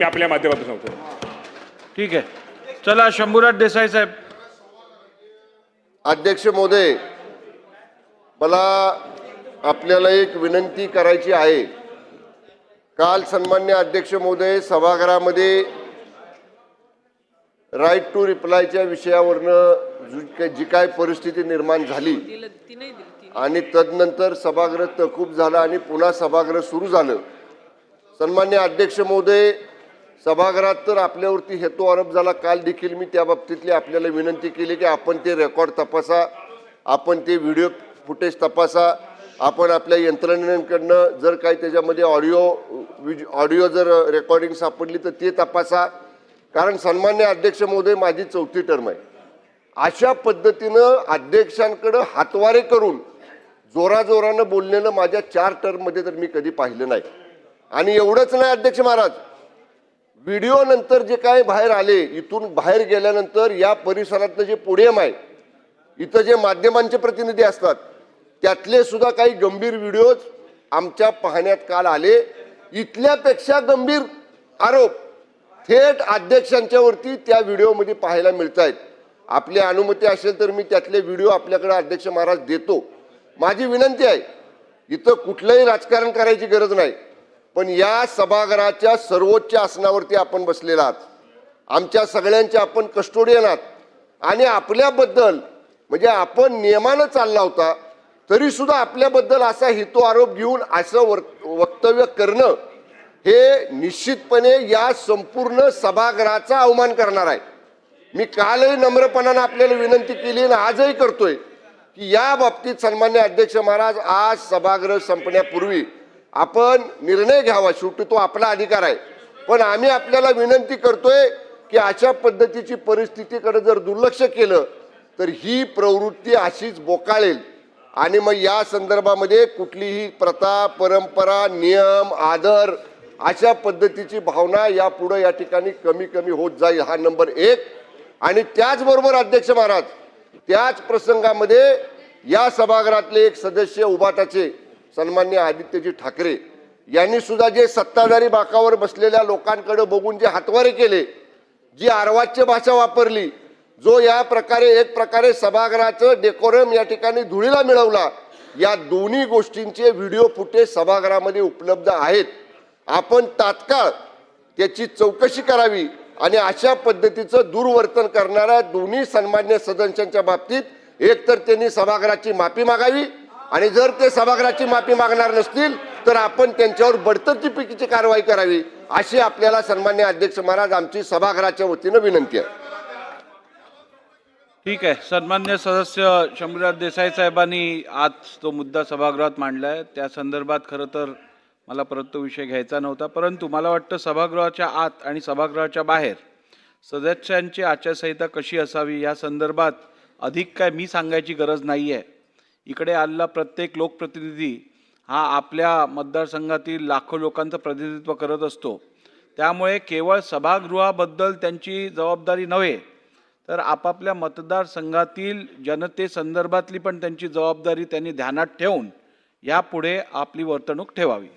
मी आपल्या माध्यमातून सांगतो ठीक आहे. चला शंभूराज देसाई साहेब. अध्यक्ष महोदय मला आपल्याला एक विनंती करायची आहे. काल सन्मान्य अध्यक्ष महोदय सभागृहामध्ये राईट टू रिप्लायच्या विषयावरनं जी काय परिस्थिती निर्माण झाली ती ती आणि तदनंतर सभागृह तहकूब झालं आणि पुन्हा सभागृह सुरू झालं. सन्मान्य अध्यक्ष महोदय सभागृहात तर आपल्यावरती हेतू आरोप झाला. काल देखील मी त्या बाबतीतली आपल्याला विनंती केली की आपण ते रेकॉर्ड तपासा आपण ते व्हिडिओ फुटेज तपासा आपण आपल्या यंत्रणेकडनं जर काही त्याच्यामध्ये ऑडिओ विज ऑडिओ जर रेकॉर्डिंग सापडली तर ते तपासा. कारण सन्मान्य अध्यक्ष महोदय माझी चौथी टर्म आहे. अशा पद्धतीनं अध्यक्षांकडं हातवारे करून जोराजोरानं बोललेलं माझ्या चार टर्ममध्ये तर मी कधी पाहिलं नाही. आणि एवढंच नाही अध्यक्ष महाराज व्हिडिओ नंतर जे काय बाहेर आले इथून बाहेर गेल्यानंतर या परिसरातलं जे पोडियम आहे इथं जे माध्यमांचे प्रतिनिधी असतात त्यातले सुद्धा काही गंभीर व्हिडिओज आमच्या पाहण्यात काल आले. इथल्यापेक्षा गंभीर आरोप थेट अध्यक्षांच्यावरती त्या व्हिडिओमध्ये पाहायला मिळत आहेत आपली अनुमती असेल तर मी त्यातले व्हिडिओ आपल्याकडे अध्यक्ष महाराज देतो. माझी विनंती आहे इथं कुठलंही राजकारण करायची गरज नाही. पण या सभागृहाच्या सर्वोच्च आसनावरती आपण बसलेला आहात. आमच्या सगळ्यांचे आपण कस्टोडियन आहात. आणि आपल्याबद्दल म्हणजे आपण नियमानं चालला होता तरीसुद्धा आपल्याबद्दल असा हेतू आरोप घेऊन असं वर वक्तव्य करणं हे निश्चितपणे या संपूर्ण सभागृहाचा अवमान करणार आहे. मी कालही नम्रपणानं आपल्याला विनंती केली आणि आजही करतोय की या बाबतीत सन्मान्य अध्यक्ष महाराज आज सभागृह संपण्यापूर्वी आपण निर्णय घ्यावा. शेवटी तो आपला अधिकार आहे. पण आम्ही आपल्याला विनंती करतोय की अशा पद्धतीची परिस्थितीकडे जर दुर्लक्ष केलं तर ही प्रवृत्ती अशीच बोकाळेल. आणि मग या संदर्भामध्ये कुठलीही प्रथा परंपरा नियम आदर अशा पद्धतीची भावना यापुढं या ठिकाणी कमी कमी होत जाईल. हा नंबर एक. आणि त्याचबरोबर अध्यक्ष महाराज त्याच प्रसंगामध्ये या सभागृहातले एक सदस्य उभाटाचे सन्मान्य आदित्यजी ठाकरे यांनी सुद्धा जे सत्ताधारी बाकावर बसलेल्या लोकांकडे बघून जे हातवारे केले जी आरवाच्य भाषा वापरली जो या प्रकारे एक प्रकारे सभागृहाचं डेकोरम या ठिकाणी धुळीला मिळवला या दोन्ही गोष्टींचे व्हिडिओ फुटेज सभागृहामध्ये उपलब्ध आहेत. आपण तात्काळ त्याची चौकशी करावी आणि अशा पद्धतीचं दुर्वर्तन करणाऱ्या दोन्ही सन्मान्य सदस्यांच्या बाबतीत एकतर त्यांनी सभागृहाची माफी मागावी आणि जर ते सभागृहाची माफी मागणार नसतील तर आपण त्यांच्यावर बडतर्फीपैकीची कारवाई करावी अशी आपल्याला सन्मान्य अध्यक्ष महाराज आमची सभागृहाच्या वतीनं विनंती आहे. ठीक आहे. सन्मान्य सदस्य शंभूराज देसाई साहेबांनी आज तो मुद्दा सभागृहात मांडला आहे त्या संदर्भात खरं तर मला परत तो विषय घ्यायचा नव्हता परंतु मला वाटतं सभागृहाच्या आत आणि सभागृहाच्या बाहेर सदस्यांची आचारसंहिता कशी असावी या संदर्भात अधिक काय मी सांगायची गरज नाही आहे इकडे आलेला प्रत्येक लोकप्रतिनिधी हा आपल्या मतदारसंघातील लाखो लोकांचं प्रतिनिधित्व करत असतो. त्यामुळे केवळ सभागृहाबद्दल त्यांची जबाबदारी नव्हे तर आपापल्या मतदारसंघातील जनतेसंदर्भातली पण त्यांची जबाबदारी त्यांनी ध्यानात ठेवून यापुढे आपली वर्तणूक ठेवावी.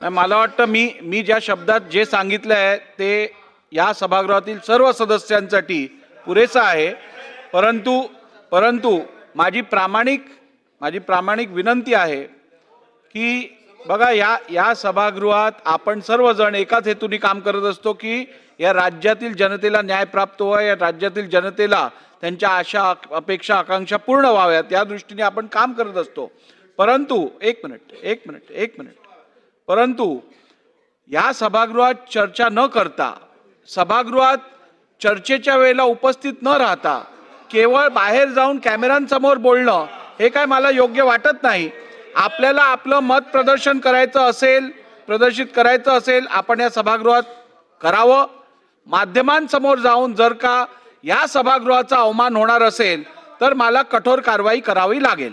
मला वाटतं मी मी ज्या शब्दात जे सांगितलं आहे ते या सभागृहातील सर्व सदस्यांसाठी पुरेसं आहे. परंतु परंतु माझी प्रामाणिक माझी प्रामाणिक विनंती आहे की बघा या या सभागृहात आपण सर्वजण एकाच हेतूने काम करत असतो की या राज्यातील जनतेला न्याय प्राप्त व्हावा या राज्यातील जनतेला त्यांच्या आशा अपेक्षा आकांक्षा पूर्ण व्हाव्यात या दृष्टीने आपण काम करत असतो. परंतु एक मिनिट एक मिनिट एक मिनिट. परंतु या सभागृहात चर्चा न करता सभागृहात चर्चेच्या वेळेला उपस्थित न राहता केवळ बाहेर जाऊन कॅमेऱ्यांसमोर बोलणं हे काय मला योग्य वाटत नाही. आपल्याला आपलं मत प्रदर्शन करायचं असेल प्रदर्शित करायचं असेल आपण या सभागृहात करावं. माध्यमांसमोर जाऊन जर का या सभागृहाचा अवमान होणार असेल तर मला कठोर कारवाई करावी लागेल.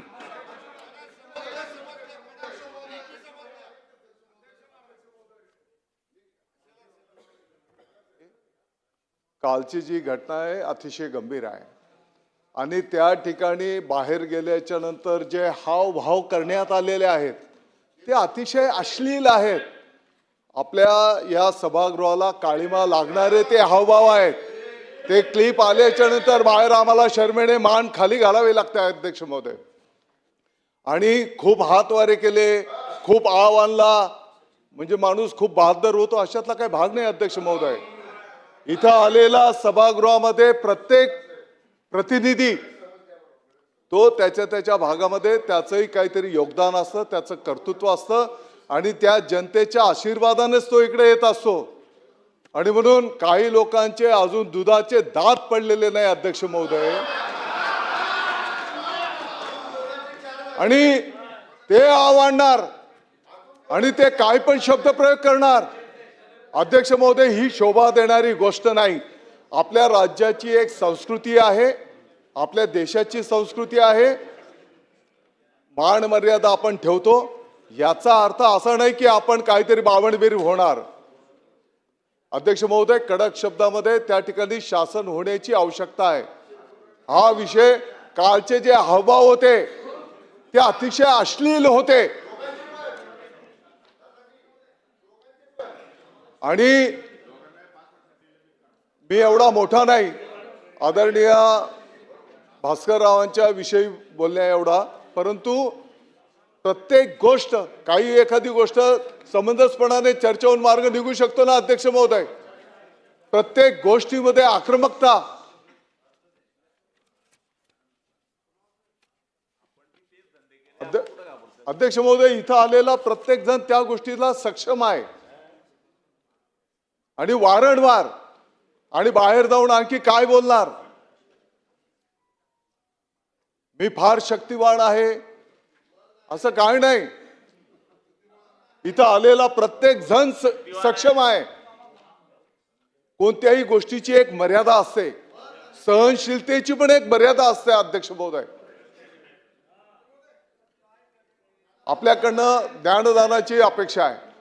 कालची जी घटना आहे अतिशय गंभीर आहे. आणि त्या ठिकाणी बाहेर गेल्याच्यानंतर जे हावभाव करण्यात आलेले आहेत ते अतिशय अश्लील आहेत. आपल्या या सभागृहाला काळीमा लागणारे ते हावभाव आहेत. ते क्लिप आल्याच्यानंतर बाहेर आम्हाला शर्मेने मान खाली घालावे लागते अध्यक्ष महोदय. आणि खूप हातवारे केले खूप आव आणला. म्हणजे माणूस खूप बहादर होतो अशातला काही भाग नाही अध्यक्ष महोदय. इथं आलेला सभागृहामध्ये प्रत्येक प्रतिनिधी. तो त्याच्या त्याच्या भागामध्ये त्याचंही काहीतरी योगदान असतं त्याचं कर्तृत्व असतं आणि त्या जनतेच्या आशीर्वादानेच तो इकडे येत असतो. आणि म्हणून काही लोकांचे अजून दुधाचे दात पडलेले नाही अध्यक्ष महोदय. आणि ते आवडणार आणि ते काय पण शब्द प्रयोग करणार. अध्यक्ष महोदय ही शोभा देणारी गोष्ट नाही. आपल्या राज्याची एक संस्कृती आहे आपल्या देशाची संस्कृती आहे. मान मर्यादा आपण ठेवतो. याचा अर्थ असा नाही की आपण काहीतरी बावणबीर होणार. अध्यक्ष महोदय कडक शब्दामध्ये त्या ठिकाणी शासन होण्याची आवश्यकता आहे. हा विषय कालचे जे हावभाव होते ते अतिशय अश्लील होते. आणि मी एवढा मोठा नाही. आदरणीय भास्कररावांच्या विषयी बोलण्या एवढा. परंतु प्रत्येक गोष्ट काही एखादी गोष्ट समंजसपणाने चर्चेहून मार्ग निघू शकतो ना अध्यक्ष महोदय? प्रत्येक गोष्टीमध्ये आक्रमकता. अध्यक्ष महोदय इथं आलेला प्रत्येक जण त्या गोष्टीला सक्षम आहे. आणि वारंवार आणि बाहेर जाऊन आणखी काय बोलणार? मी फार शक्तिवान आहे. असं काय नाही. इथं आलेला प्रत्येक जण स- सक्षम आहे. कोणत्याही गोष्टीची एक मर्यादा असते. सहनशीलतेची पण एक मर्यादा असते अध्यक्ष महोदय. आपल्याकडनं ज्ञानदानाची अपेक्षा आहे.